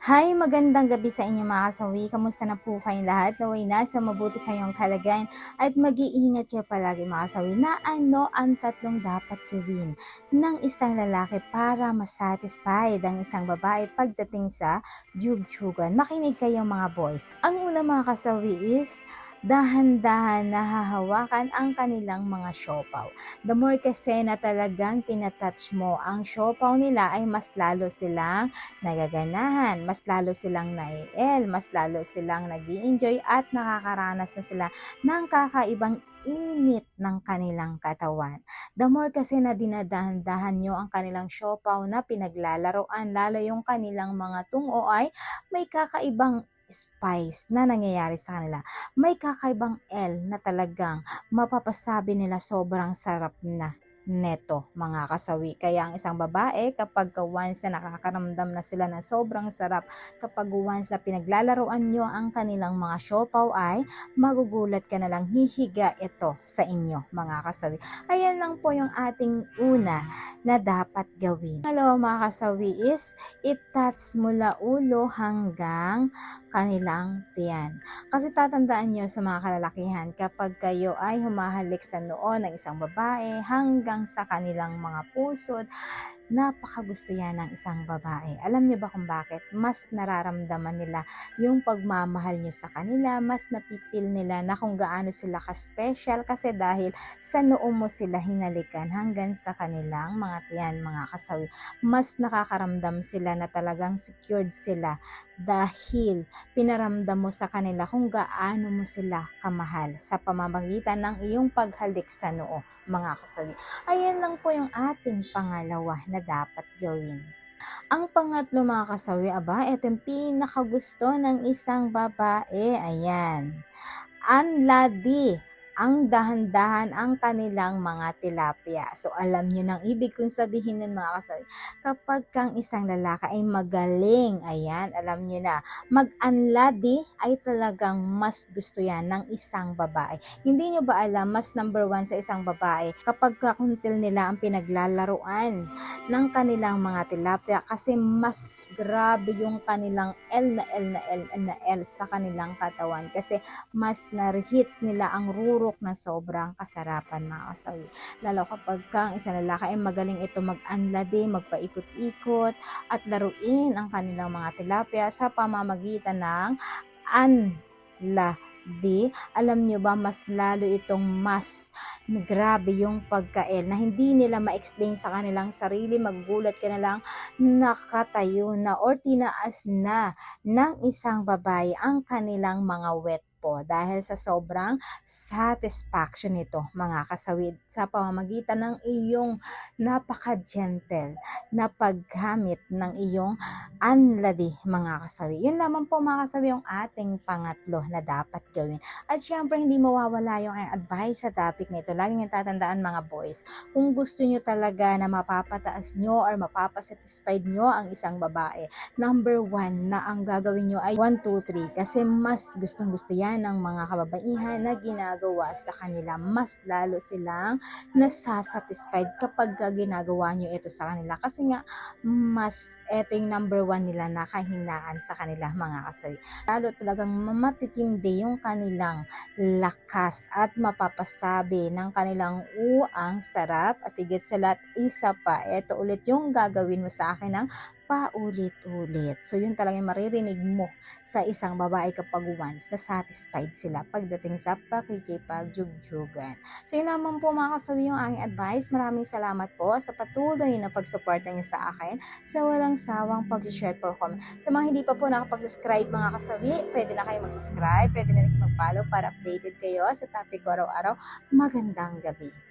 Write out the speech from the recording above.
Hi, magandang gabi sa inyo mga kasawi. Kamusta na po kayong lahat? Naway nasa mabuti kayong kalagayan at mag-iingat kayo palagi mga kasawi na ano ang tatlong dapat gawin ng isang lalaki para masatisfied ang isang babae pagdating sa jugjugan. Makinig kayo mga boys. Ang una mga kasawi is dahan-dahan nahahawakan ang kanilang mga siopaw. The more kasi na talagang tinatouch mo ang siopaw nila ay mas lalo silang nagaganahan, mas lalo silang naiel, mas lalo silang nag enjoy at nakakaranas na sila ng kakaibang init ng kanilang katawan. The more kasi na dinadahan-dahan nyo ang kanilang siopaw na pinaglalaroan, lalo yung kanilang mga tungo ay may kakaibang spice na nangyayari sa kanila. May kakaibang L na talagang mapapasabi nila sobrang sarap na neto mga kasawi. Kaya ang isang babae kapag ka once na nakakaramdam na sila na sobrang sarap, kapag once na pinaglalaroan nyo ang kanilang mga siopaw ay magugulat ka na lang hihiga ito sa inyo mga kasawi. Ayan lang po yung ating una na dapat gawin. Hello mga kasawi is it-touch mula ulo hanggang kanilang tiyan. Kasi tatandaan nyo sa mga kalalakihan kapag kayo ay humahalik sa noo ng isang babae hanggang sa kanilang mga pusod, napakagusto yan ng isang babae. Alam niyo ba kung bakit? Mas nararamdaman nila yung pagmamahal niyo sa kanila, mas napipil nila na kung gaano sila ka-special kasi dahil sa noo mo sila hinalikan hanggang sa kanilang mga tiyan, mga kasawi. Mas nakakaramdam sila na talagang secured sila dahil pinaramdam mo sa kanila kung gaano mo sila kamahal sa pamamagitan ng iyong paghalik sa noo, mga kasawi. Ayan lang po yung ating pangalawa na dapat gawin. Ang pangatlo mga kasawi, aba, ito yung pinakagusto ng isang babae. Ayan. Unladi ang dahan-dahan ang kanilang mga tilapia. So, alam nyo nang ibig kong sabihin nun mga kasawi. Kapag kang isang lalaki ay magaling, ayan, alam nyo na, mag-unladi ay talagang mas gusto yan ng isang babae. Hindi nyo ba alam, mas number one sa isang babae, kapag kakuntil nila ang pinaglalaruan ng kanilang mga tilapia kasi mas grabe yung kanilang L na L na L na L sa kanilang katawan kasi mas na-hits nila ang ruro turok na sobrang kasarapan mga kasawi. Lalo kapag kang isang lalaki ay magaling ito mag-anlade, magpaikot-ikot at laruin ang kanilang mga tilapia sa pamamagitan ng anla di, alam nyo ba, mas lalo itong mas grabe yung pagkael na hindi nila ma-explain sa kanilang sarili, maggulat ka na lang, nakatayo na or tinaas na ng isang babae ang kanilang mga wet po dahil sa sobrang satisfaction nito mga kasawid sa pamamagitan ng iyong napaka-gentle na paggamit ng iyong unladi mga kasawi. Yun lamang po mga kasawi yung ating pangatlo na dapat gawin. At syempre hindi mawawala yung advice sa topic nito. Lagi nyo tatandaan mga boys, kung gusto nyo talaga na mapapataas nyo or mapapasatisfied nyo ang isang babae, number one na ang gagawin nyo ay 1, 2, 3 kasi mas gustong gusto yan ng mga kababaihan na ginagawa sa kanila. Mas lalo silang nasasatisfied kapag ginagawa nyo ito sa kanila. Kasi nga, mas ito yung number one nila na kahinaan sa kanila mga kasawi. Lalo talagang mamatitindi yung kanilang lakas at mapapasabi ng kanilang uang sarap at higit sa lahat isa pa. Ito ulit yung gagawin mo sa akin ng paulit-ulit. So yun talaga maririnig mo sa isang babae kapag once na satisfied sila pagdating sa pakikipagjugjugan. So yun naman po mga kasawi yung aking advice. Maraming salamat po sa patuloy na pagsuporta niyo sa akin sa walang sawang pag-share po comment. Sa mga hindi pa po nakapag-subscribe mga kasawi, pwede na kayo mag-subscribe, pwede na kayo mag-follow para updated kayo sa topic ko araw-araw. Magandang gabi.